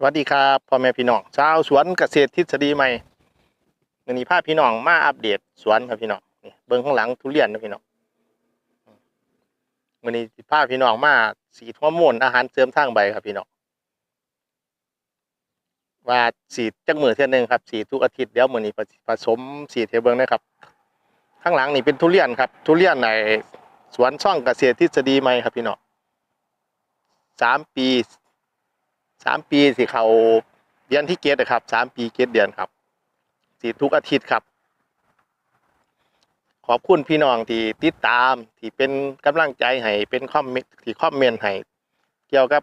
สวัสดีครับพ่อแม่พี่น้องชาวสวนเกษตรทฤษฎีใหม่วันนี้พาพี่น้องมาอัปเดตสวนครับพี่น้องนี่เบิ้งข้างหลังทุเรียนนะพี่น้องวันนี้สิพาพี่น้องมาสีดฮอร์โมนอาหารเสริมทางใบครับพี่น้องว่าสีจักมือเท่านึงครับสีทุกอาทิตย์เดี๋ยวมื้อนี้ผสมสีดให้เบิ่งนะครับ ข้างหลังนี่เป็นทุเรียนครับ ทุเรียนในสวนช่องเกษตรทฤษฎีใหม่ครับพี่น้องสามปี สามปีสิเขาเดือนที่เกตนะครับสามปีเกตเดือนครับสีทุกอาทิตย์ครับ ขอบคุณพี่น้องที่ติดตามที่เป็นกำลังใจให้เป็นคอมเมนต์ที่คอมเมนต์ให้เกี่ยวกับ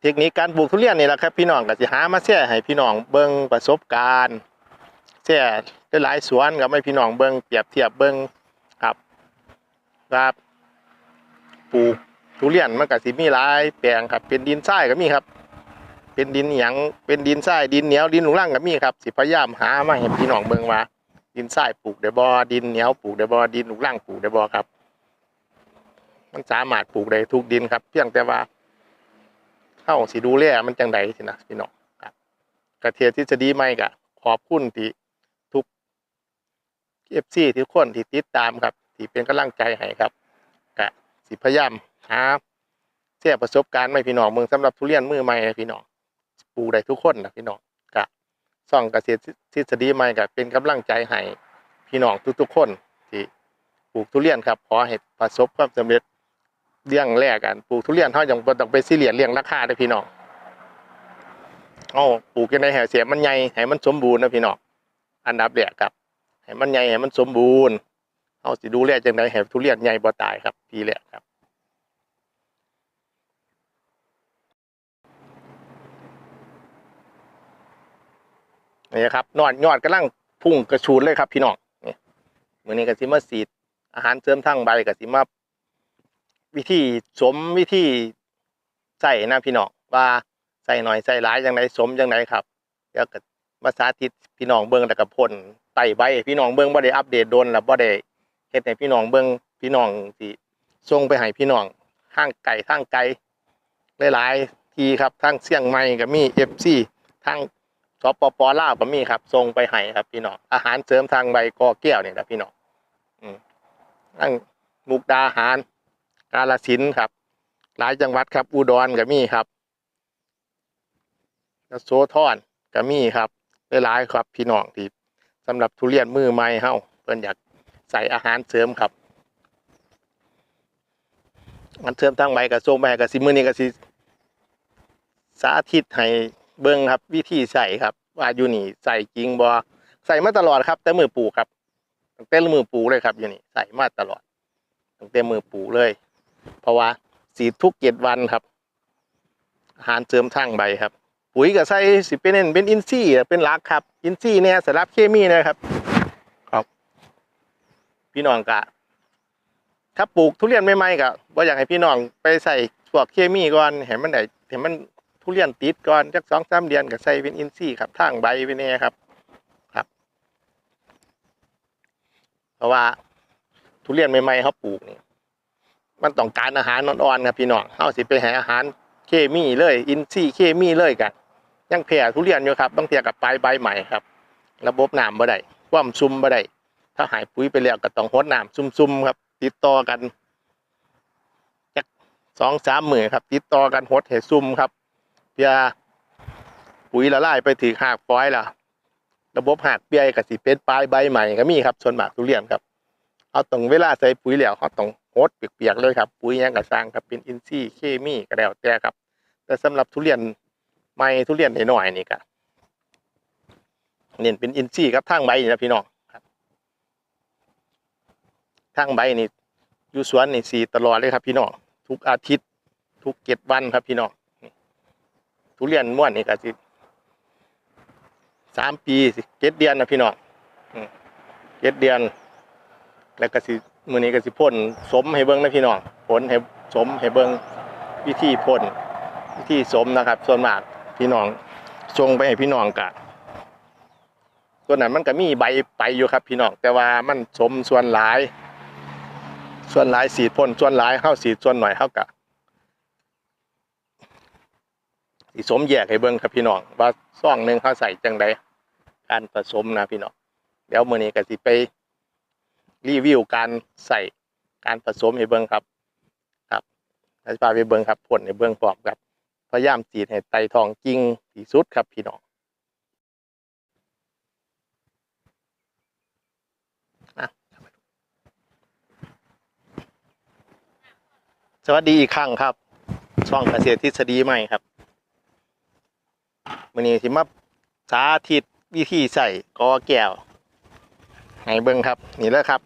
เทคนิคการปลูกทุเรียนนี่แหละครับ พี่น้องก็สิหามาแชร์ให้พี่น้องเบิ่งประสบการณ์แชร์ได้หลายสวนกับให้พี่น้องเบิ่งเปรียบเทียบเบิ่งครับว่าปลูกทุเรียนมันก็สิมีหลายแปลงครับ เป็นดินทรายก็มีครับ เป็นดินหยังเป็นดินทรายดินเหนียวดินหลุงล่างก็มีครับสิพยายามหามาให้พี่น้องเบิ่งว่า ดินทรายปลูกได้บ่ดินเหนียวปลูกได้บ่ดินหลุงล่างปลูกได้บ่ครับ มันสามารถปลูกได้ทุกดินครับ เพียงแต่ว่าเฮาสิดูแลมันจังไดสินะพี่น้องครับกระเทียมทฤษฎีใหม่ก็ขอบคุณที่ทุก FC ทุกคนที่ติดตามครับ ที่เป็นกำลังใจให้ครับก็สิพยายามหาแชร์ประสบการณ์ไม่พี่น้องเมืองสำหรับทุเรียนมือใหม่พี่น้อง ปลูกได้ทุกคนนะพี่น้องกะส่องเกษตรทฤษฎีใหม่กะเป็นกำลังใจให้พี่น้องทุกๆคนที่ปลูกทุเรียนครับขอให้ประสบความสำเร็จเรื่องแรกกันปลูกทุเรียนเขาอย่างต้องไปซีเรียสเรื่องราคาเด้พี่น้องเอาปลูกยังไงให้เสียมันใหญ่ให้มันสมบูรณ์นะพี่น้องอันดับแรกครับให้มันใหญ่ให้มันสมบูรณ์เอาสิดูแลจังไดให้ทุเรียนใหญ่บ่ตายครับทีแรกครับ นี่ครับนอดยอดกำลังพุ่งกระชูดเลยครับ พี่น้องนี่มือนี้ก็สิมาสีดอาหารเสริมทางใบก็สิมาวิธีสมวิธีใส่นะพี่น้องว่าใส่หน่อยใส่หลายอย่างไรสมอย่างไรครับเดี๋ยวก็มาสาธิตพี่น้องเบิ้งแล้วก็พ่นไต่ใบพี่น้องเบิ้งบ่ได้อัปเดตโดนแล้วบ่ได้เฮ็ดให้พี่น้องเบิ้งพี่น้องสิส่งไปให้พี่น้องทางไก่ทางไกลหลายๆทีครับทางเชียงใหม่ก็มี FC ทาง สปปลาวก็มีครับส่งไปให้ครับพี่น้องอาหารเสริมทางใบกอแก้วเนี่ยนะพี่น้องอืมทั้งมุกดาหาร กาลสินครับ หลายจังหวัดครับ อุดรก็มีครับโซทอนก็มีครับหลายๆครับ พี่น้องที่สำหรับทุเรียนมือใหม่เฮาเพิ่นอยากใส่อาหารเสริมครับอาหารเสริมทางใบก็ส่งไปให้ก็สิมือนี้ก็สิสาธิตให้ เบิ่งครับ วิธีใส่ครับ ว่าอยู่นี่ใส่จริงบ่ใส่มาตลอดครับ แต่มือปลูกครับตั้งแต่มือปลูกเลยครับ อยู่นี่ใส่มาตลอดตั้งแต่มือปลูกเลย เพราะว่าสีดทุกเจ็ดวันครับอาหารเสริมทางใบครับ ปุ๋ยก็ใส่สิเป็นเน้นเป็นอินทรีย์อะเป็นหลักครับ อินทรีย์เนี่ยสำหรับเคมีนะครับ ครับ พี่น้องกะถ้าปลูกทุเรียนใหม่ๆก็บ่อยากให้พี่น้องไปใส่พวกเคมีก่อนให้มันได้ให้มัน ทุเรียนติดก่อนจักสองสามเดือนก็ใส่เป็นอินทรีย์ครับทางใบไปเนี่ยครับครับ เพราะว่าทุเรียนใหม่ๆเขาปลูกนี่มันต้องการอาหารอ่อนๆครับพี่น้องเขาสิไปให้อาหารเคมีเลย อินทรีย์เคมีเลยกันยังแผ่ทุเรียนอยู่ครับต้องเทียบกับปลายใบใหม่ครับ ระบบน้ำบ่ได้ความซุ่มบ่ได้ถ้าหายปุ๋ยไปแล้วก็ต้องหดน้ำซุ่มๆครับ ติดต่อกันจักสองสามหมื่นครับ ติดต่อกันหดให้ซุ่มครับ เพื่อปุ๋ยละลายไปถึงหากฟอยล่ะ ระบบหากเปียกับสิเป็นปลายใบใหม่ก็มีครับส่วนมากทุเรียนครับ เอาตรงเวลาใส่ปุ๋ยแล้วเขาต้องโฮดเปียกๆเลยครับ ปุ๋ยยังกระสร้างครับเป็นอินทรีย์เคมีก็แล้วแต่ครับ แต่สำหรับทุเรียนใหม่ทุเรียนหน่อยๆนี่ก็เน้นเป็นอินทรีย์ครับทางใบนี่นะพี่น้องครับทางใบนี่อยู่สวนนี่สีตลอดเลยครับ พี่น้องทุกอาทิตย์ ทุกเจ็ดวันครับพี่น้อง ทุเรียนม้วนนี่ก็สิสามปีสิเจ็ดเดือนนะพี่น้องเจ็ดเดือน แล้วก็สิมือนี้ก็สิพ่นสมให้เบิ่งนะพี่น้องผลให้สมให้เบิ่งวิธีพ่นวิธีสมนะครับ ส่วนมากพี่น้องส่งไปให้พี่น้องกะส่วนนั้นมันก็มีใบไปอยู่ครับพี่น้องแต่ว่ามันสมส่วนหลาย ส่วนหลายสีดพ่นส่วนหลายเข้าสีดส่วนหน่อยเข้ากะ สิสมแยกให้เบิ่งครับพี่น้องว่าซ่องหนึ่งเขาใส่จังไดการผสมนะพี่น้องเดี๋ยวมื้อนี้ก็สิไปรีวิวการใส่การผสมให้เบิ่งครับ ครับอธิบายไปเบิ่งครับผลให้เบิ่งพร้อมครับพยายามจีดให้ไตทองจริงที่สุดครับพี่น้องสวัสดีอีกครั้งครับ ช่องเกษตรทฤษฎีใหม่ครับ วันนี้สิมาสาธิตวิธีใส่กอแก้วให้เบิ่งครับ นี่แล้วครับ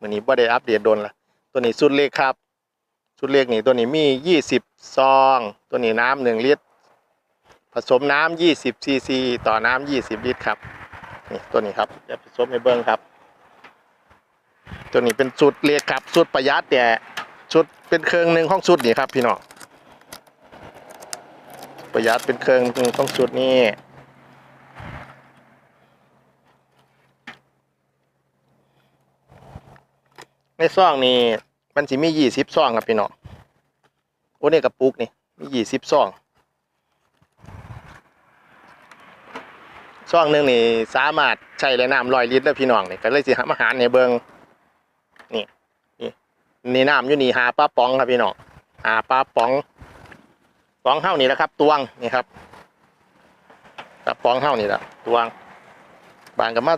วันนี้บ่ได้อัปเดตโดนละตัวนี้สุดเล็กครับสุดเล็กนี่ตัวนี้มี 20 ซอง ตัวนี้น้ำหนึ่งลิตร ผสมน้ำ20ซีซีต่อน้ำ20 ลิตรครับนี่ตัวนี้ครับจะผสมให้เบิ่งครับ ตัวนี้เป็นสุดเล็กครับสุดประหยัดเนี่ชุดเป็นเครื่องหนึ่งของชุดนี่ครับพี่น้อง ประหยัดเป็นเครื่องหนึ่งของชุดนี่ในซองนี่มันสิมียี่สิบซองครับพี่น้องโอ้นี่กระปุกนี่มียี่สิบซองซองหนึ่งนี่สามารถใช้ได้น้ำร้อยลิตรได้พี่น้องนี่ก็เลยสิหาอาหารในเบิงนี่น้ำอยู่นี่หาปลาป๋องครับพี่น้องหาปลาป๋อง ปองเท่านี้แหละครับตวงนี่ครับปลาป๋องเท่านี้แหละตวง บางกับมา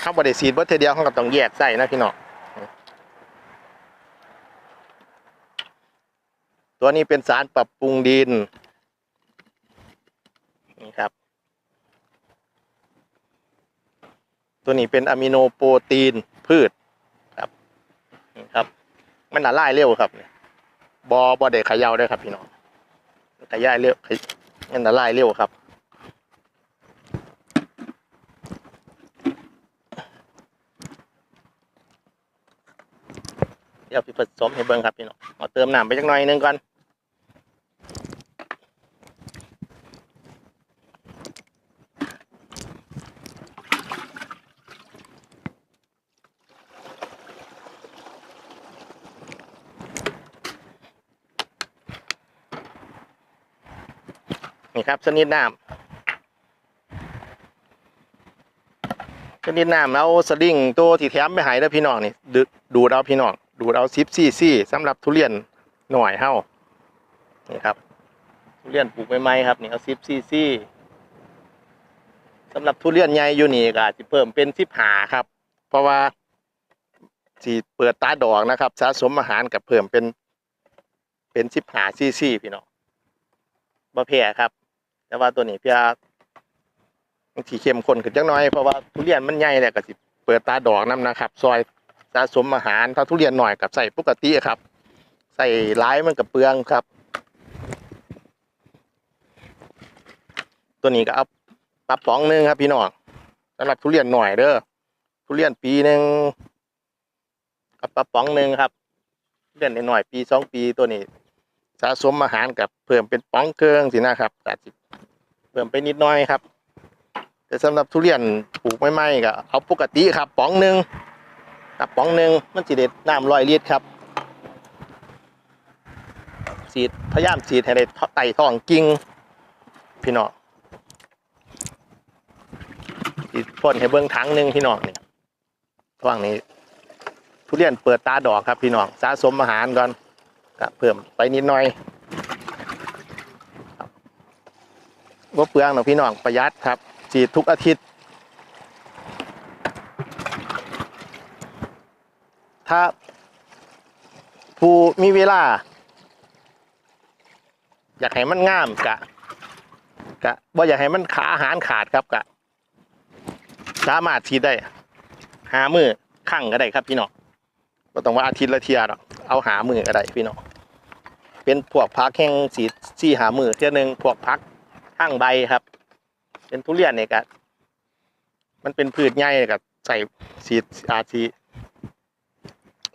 เข้าบริสีดเบิดเทเดียวเขากับต้องแยกใส่นะพี่น้องตัวนี้เป็นสารปรับปรุงดินนี่ครับ ตัวนี้เป็นอะมิโนโปรตีนพืชนี่ครับ มันละลายเร็วครับเนี่ย บอบอเด็กขยาวได้ครับพี่น้องขยายเร็วขยันตะลายเร็วครับเดี๋ยวพี่ผสมให้เบิ่งครับพี่น้องเอาเติมน้ำไปจักหน่อยนึงก่อน นี่ครับชนิดน้ำชนิดน้ำเอาสลิงตัวที่แถมไปใหายแล้วพี่น้องนี่ดึดูดเอาพี่น้องดูดเอาซิปซี่ซี่สำหรับทุเรียนหน่อยเฮ้านี่ครับทุเรียนปลูกใหม่ๆครับนี่เอาซิปซี่ซี่สำหรับทุเรียนใหญ่อยู่นี่ก็จะเพิ่มเป็นสิบหาครับ เพราะว่าสีเปิดตาดอกนะครับ สะสมอาหารกับเพิ่มเป็น เป็นสิบหาซี่ซี่พี่น้องบ่แพ้ครับ แต่ว่าตัวนี้เพื่อบางทีเข้มข้นขึ้นจักหน่อยเพราะว่าทุเรียนมันใหญ่แหละก็สิเปิดตาดอกนํนะครับ ซอยสะสมอาหารถ้าทุเรียนหน่อยกับใส่ปกติครับ ใส่ร้ายมันกับเปลืองครับ ตัวนี้ก็เอาปลาป๋องหนึงครับพี่น้องสำหรับทุเรียนหน่อยเด้อทุเรียนปีหนึ่งกับปลาป๋องหนึ่งครับทุเรียนหน่อยปีสองปีตัวนี้สะสมอาหารกับเพิ่มเป็นป๋องเครื่องสินะครับแต่สิ เพิ่มไปนิดหน้อยครับ แต่สำหรับทุเรียนปลูกไม่ไหมก็เอาปกติครับป๋องหนึ่งครับป๋องหนึ่งมันสิเด็ดน้ำร้อยลิตรครับสีดพยายามสีดให้ได้ไต่ท้องกิ่งพี่น้องสีดพ่นให้เบิ้องถังหนึ่งพี่น้องนี่ท้องนี้ทุเรียนเปิดตาดอกครับพี่น้องสะสมอาหารก่อนก็เพิ่มไปนิดหน่อย ว่าเปลืองหรอกพี่น้องประหยัดครับฉีดทุกอาทิตย์ ถ้าผู้มีเวลา อยากให้มันงามกะ กะว่าอยากให้มันขาอาหารขาดครับกะ สามารถฉีดได้ หามือข้างก็ได้ครับพี่น้องก็ต้องว่าอาทิตย์ละเทียหรอกเอาหามือก็ได้พี่น้องเป็นพวกพักแห้งสีสีหามือเทียหนึ่งพวกพัก ข้างใบครับ เป็นทุเรียนเนี่ยก็มันเป็นพืชใหญ่กับใส่สีอาที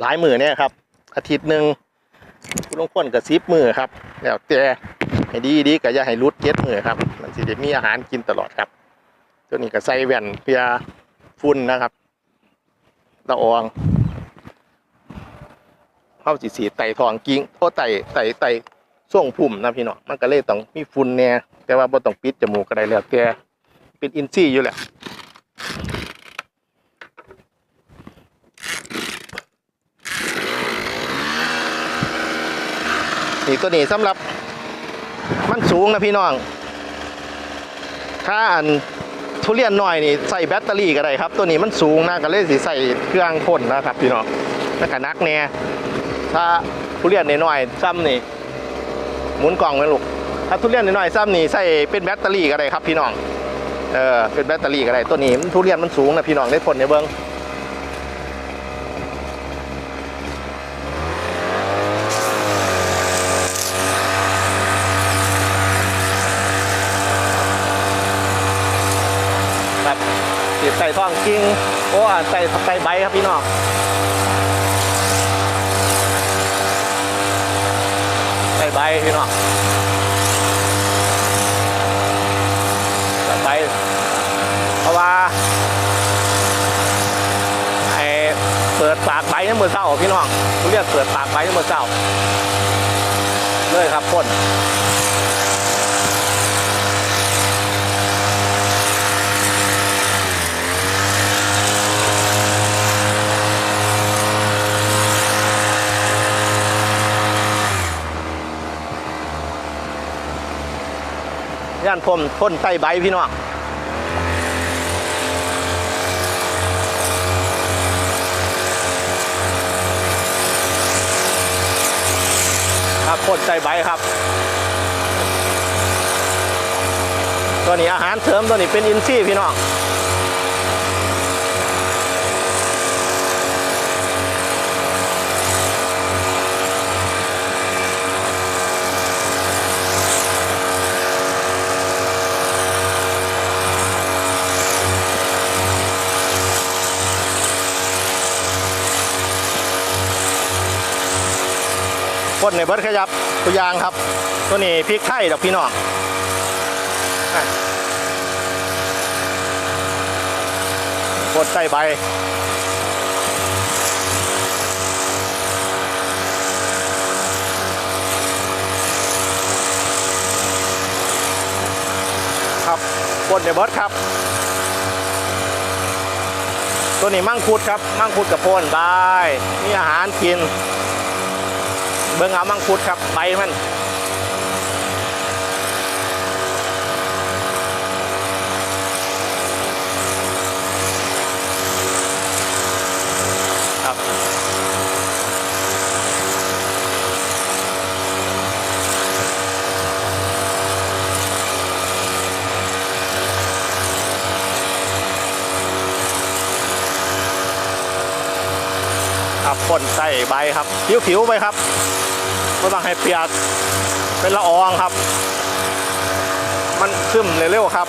หลายมือเนี่ยครับ อาทิตย์หนึ่งคุณลงพ่นกับซิปมือครับแล้วแต่ให้ดีดีก็อย่าให้รุดเจ็ดมือครับ มันสิจะมีอาหารกินตลอดครับตัวนี้ก็ใส่แว่นเพื่อฝุ่นนะครับละอองเข้าสีสีไต่ทองกิ้งโอ้ไต่ไต่ไต่ ส่งพุ่มนะพี่น้องมันก็เลยต้องมีฝุ่นแน่แต่ว่าบ่ต้องปิดจมูกก็ได้แล้วแต่เป็นอินทรีย์อยู่แหละนี่ตัวนี้สำหรับมันสูงนะพี่น้อง ถ้าอันทุเรียนหน้อยนี่ใส่แบตเตอรี่ก็ได้ครับ ตัวนี้มันสูงนะก็เลยสิใส่เครื่องพ่นนะครับพี่น้องแล้วก็นักแน่ถ้าทุเรียนน้อยๆซ้ำนี่ หมุนกล่องไว้ลูกถ้าทุเรียนน้อยๆซ้ำนี่ใส่เป็นแบตเตอรี่ก็ได้ครับพี่น้องเออเป็นแบตเตอรี่ก็ได้ตัวนี้ทุเรียนมันสูงนะพี่น้องได้พ่นในเบิ้งแบบติดใส่ท่องกิ้งโอ้อะใส่ใส่ใบครับพี่น้อง ใส่ใบพี่น้องใส่ใบเพราะว่าไอ้เปิดปากใบในมือเศร้าพี่น้องเขาเรียกเปิดปากใบในมือเศร้าเลยครับพ่นานพ่นพ่นใต้ใบพี่น้องครับพ่นใต้ใบครับ ตัวนี้อาหารเสริมตัวนี้เป็นอินทรีย์พี่น้อง ในเบิร์ดขยับตัวยางครับ ตัวนี้พริกไทยดอกพี่น้องพ่นใต้ใบครับพ่นในเบิร์ดครับ ตัวนี้มั่งคุดครับ มั่งคุดกับโพนบายมีอาหารกิน เบิ้งเอามังคุดครับใบมัน ครับพ่นใส่ใบครับผิวๆไปครับไม่ต้องให้เปียกเป็นละอองครับ มันซึมเร็วๆครับ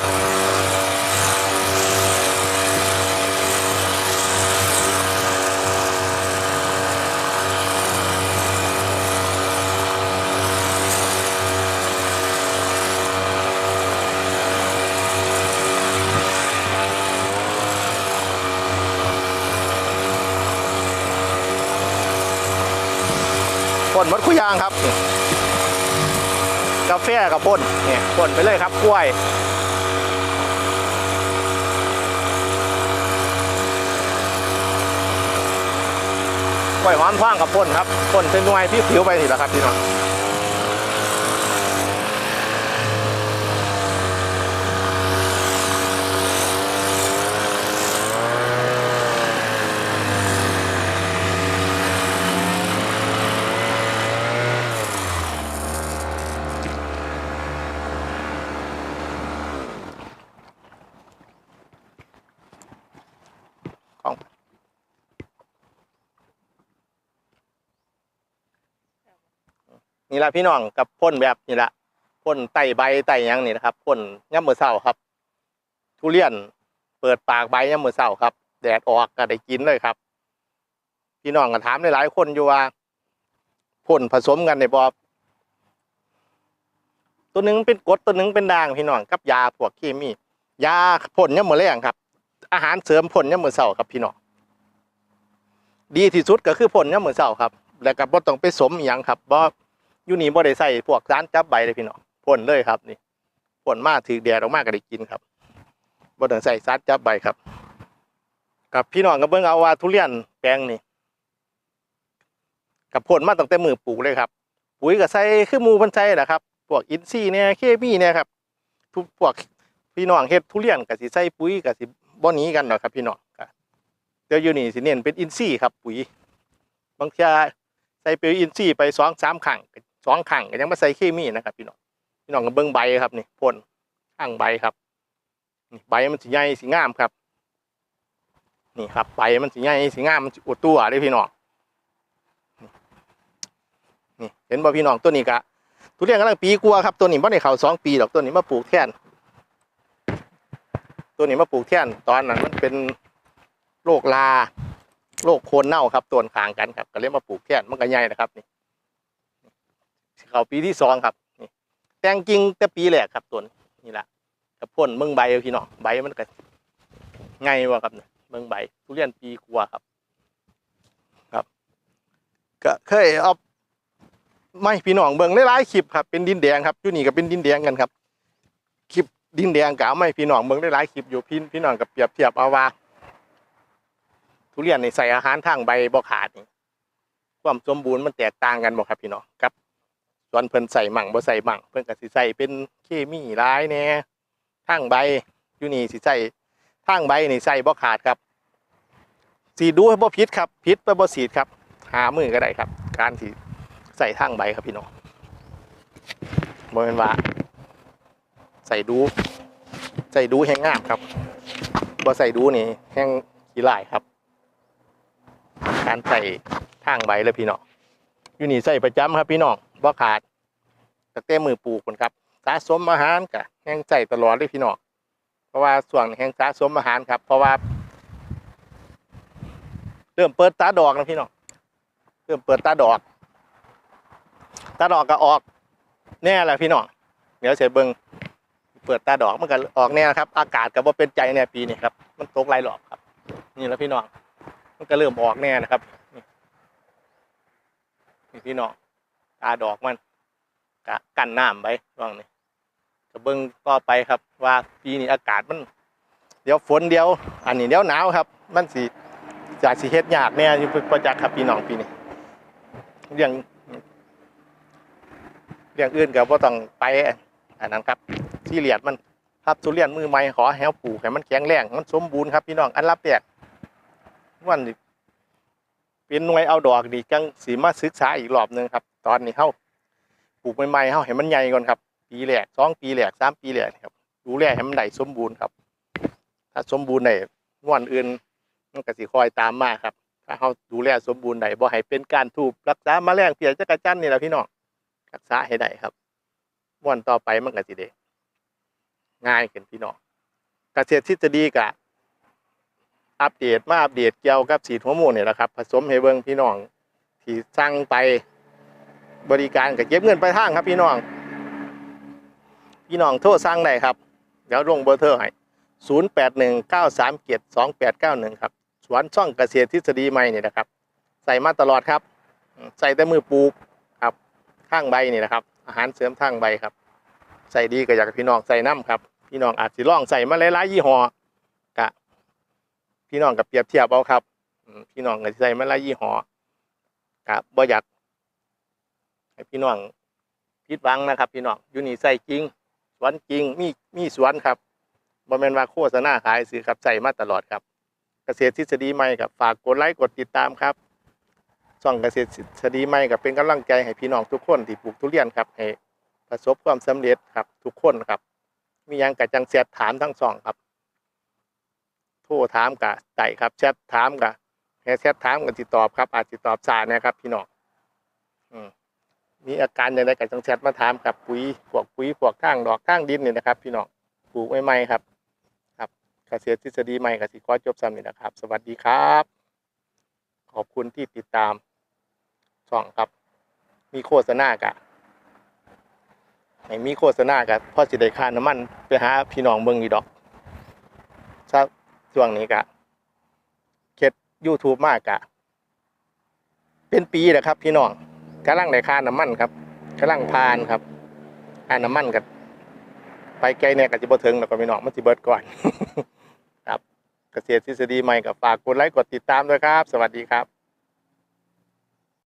นหมดคุยางครับ กาแฟกับพ่นเนี่ยพ่นไปเลยครับกล้วยกล้วยหอมฟางกับพ่นครับพ่นเป็นหน่วยพี่ผิวไปนี่แหละครับพี่น้อง นี่แหละพี่น้องกับพ่นแบบนี่แหละพ่นไต่ใบไต่ยังนี่นะครับพ่นย่ำมือเศร้าครับ ทุเรียนเปิดปากใบย่ำมือเศร้าครับ แดดออกก็ได้กินเลยครับ พี่น้องก็ถามหลายๆคนอยู่ว่าพ่นผสมกันในบอตัวหนึงเป็นกดตัวหนึงเป็นด่างพี่น้องกับยาพวกเคมียาพ่นย่ำมือแรงครับ อาหารเสริมพ่นย่ำมือเศร้าครับพี่น้องดีที่สุดก็คือพ่นย่ำมือเศร้าครับ แล้วก็บ่ต้องไปสมอย่างครับบ่ อยู่นี่บ่ได้ใส่พวกสารจับใบเลยพี่น้องพ่นเลยครับนี่พ่นมาถือแดดออกมากก็ได้กินครับบ่ต้องใส่สารจับใบครับกับพี่น้องก็เบิ่งเอาว่าทุเรียนแปลงนี่กับพ่นมาตั้งแต่มือปลูกเลยครับ ปุ๋ยก็ใส่คือหมูพันใส่แหละครับพวกอินทรีย์เนี่ยเคมีเนี่ยครับทุกพวกพี่น้องเฮ็ดทุเรียนก็สิใส่ปุ๋ยก็สิบ่หนีกันหรอกครับ พี่น้องก็เดี๋ยวอยู่นี่สิเน้นเป็นอินทรีย์ครับ ปุ๋ยบางทีใส่ปุ๋ยอินทรีย์ไปสองสามครั้ง สองครั้งก็ยังมาใส่เคมีนะครับพี่น้องพี่น้องก็เบิ่งใบครับนี่พ่นข้างใบครับนี่ใบมันสิใหญ่สิงามครับ นี่ครับใบมันสิใหญ่สิงามมันอวดตัวเลยพี่น้องนี่เห็นบ่พี่น้องตัวนี้กะทุเรียนกำลังปีกลัวครับตัวนี้บ่ได้เข้าสองปีดอกตัวนี้มาปลูกแท่นตัวนี้มาปลูกแท่นตอนนั้นมันเป็นโรคลาโรคโคนเน่าครับต้นขางกันครับก็เลยมาปลูกแท่นมันก็ใหญ่นะครับนี่ เขาปีที่สองครับนี่แตงกิ่งแต่ปีแรกครับต้นนี่แหละกับพ่นเมืองใบพี่น้องใบมันก็ไงวะครับเนี่ยเมืองใบทุเรียนปีกลัวาครับ ครับก็เคยเอาไม่พี่น้องเบิ่งหลายๆคลิปครับเป็นดินแดงครับอยู่นี่ก็เป็นดินแดงกันครับคลิปดินแดงกะเอาไม่พี่น้องเบิ่งหลายๆคลิปอยู่พี่พี่น้องกับเปรียบเทียบเอาว่าทุเรียนในใส่อาหารทางใบบ่ขาดนี่ความสมบูรณ์มันแตกต่างกันบ่ครับพี่น้องครับ ส่วนเพิ่นใส่หมั่งบ่ใส่หมั่งเพิ่นก็สิใส่เป็นเคมีหลายแน่ทางใบอยู่นี่สิใส่ทางใบนี่ใส่บ่ขาดครับสีดูให้บ่ผิดครับผิดไปบ่สีดครับ หามือก็ได้ครับ การที่ใส่ทางใบครับพี่น้องบริเวณว่าใส่ดูใส่ดูแห้งงามครับบ่ใส่ดูนี่แห้งขี้ลายครับ การใส่ทางใบเลยพี่น้องอยู่นี่ใส่ประจำครับพี่น้อง บ่ขาดตั้งแต่มือปลูกคนครับสะสมอาหารกะแห้งใส่ตลอดเลยพี่น้องเพราะว่าส่วนแห้งสะสมอาหารครับ เพราะว่า เริ่มเปิดตาดอกนะพี่น้องเริ่มเปิดตาดอก ตาดอกก็ออก แน่แหละพี่น้องเดี๋ยวเสร็จเบิงเปิดตาดอกมันก็ออกแน่ครับ อากาศก็บ่เป็นใจแน่ปีนี้ครับ มันตกหลายรอบครับ นี่แล้วพี่น้องมันก็เริ่มออกแน่นะครับนี่นี่พี่น้อง ตาดอกมันกะกันน้ำไว้ร่องนี้ก็เบิ่งต่อไปครับ ว่าปีนี้อากาศมัน เดี๋ยวฝนเดี๋ยว อันนี้เดี๋ยวหนาวครับ มันสิจากสิเฮ็ดยากแน่ยอยู่ประจักษ์ครับพี่น้องปีนี้เรื่องเรื่องอื่นก็บ่ต้องไปอันนั้นครับ ที่เหลียดมันครับทุเรียนมือใหม่ขอแหวปลูกให้มันแข็งแรงมันสมบูรณ์ครับพี่น้องอันรับแรกวันนี้เป็นหน่วยเอาดอกดีจังสีมาศึกษาอีกรอบหนึ่งครับ ตอนนี้เฮาปลูกใหม่ๆเฮาให้มันใหญ่ก่อนครับ ปีแรกสองปีแรกสามปีแรกครับ ดูแลให้มันได้สมบูรณ์ครับ ถ้าสมบูรณ์ได้วันอื่นมันก็สิคอยตามมาครับ ถ้าเฮาดูแลสมบูรณ์ได้บ่ให้เป็นการถูกรักษาแมลงเพียจักรจันทร์นี่แหละพี่น้องรักษาให้ได้ครับม่วนต่อไปมันก็สิได้ง่ายขึ้นพี่น้องเกษตรทฤษฎีกะอัปเดตมาอัปเดตเกี่ยวกับสีดฮอร์โมนเนี่ยแหละครับ ผสมให้เบิ่งพี่น้องที่สั่งไป บริการกับเก็บเงินไปทางครับพี่น้อง พี่น้องโทรสั่งได้ครับ เดี๋ยวลงเบอร์โทรให้ศูนย์แปดหนึ่งเก้าสามเจ็ดสองแปดเก้าหนึ่งครับ สวนช่องเกษตรทฤษฎีใหม่เนี่ยนะครับ ใส่มาตลอดครับ ใส่แต่มือปลูกทางใบนี่นะครับ อาหารเสริมทางใบครับ ใส่ดีก็อยากให้พี่น้องใส่น้ำครับ พี่น้องอาจจะลองใส่มาหลายๆยี่ห้อกะพี่น้องกับเปรียบเทียบเอาครับพี่น้องก็สิใส่มาหลายยี่ห้อกะบ่อยาก ให้พี่น้องผิดวังนะครับ พี่น้องอยู่นี่ใส่จริง สวนจริงมีมีสวนครับบ่แม่นว่าโฆษณาขายซื้อครับใส่มาตลอดครับ เกษตรทฤษฎีใหม่ครับฝากกดไลค์กดติดตามครับช่องเกษตรทฤษฎีใหม่กับเป็นกำลังใจให้พี่น้องทุกคนที่ปลูกทุเรียนครับให้ประสบความสำเร็จครับทุกคนครับ มียังกับจังแชทถามทั้งสองครับโทรถามกับไต่ครับแชทถามกับแค่แชทถามกับติดตอบครับ อาจติดตอบสายนะครับ พี่น้องอืม มีอาการอย่างไรกับจังแชทมาถามครับปุ๋ยพวกปุ๋ยพวกข้างดอกข้างดินเนี่ยนะครับ พี่น้องปลูกใหม่ๆครับ ครับเกษตรทฤษฎีใหม่กับสิขอจบซ้ำนี่นะครับ สวัสดีครับ ขอบคุณที่ติดตามช่องครับ มีโฆษณากะให้มีโฆษณากะพ่อสิได้ค่าน้ำมันไปหาพี่น้องเบิ่งอีดอกถ้าช่วงนี้กะเข็ด YouTube มากกะ เป็นปีแหละครับ พี่น้อง กำลังได้ค่าน้ำมันครับกำลังพานครับอ่าน้ำมันกับไปไกลเนี่ยก็จะบ่ถึงแล้วก็พี่นอกมันจิเบิดก่อน ครับเกษตรทฤษฎีใหม่กับฝากกดไลค์กดติดตามด้วยครับ สวัสดีครับ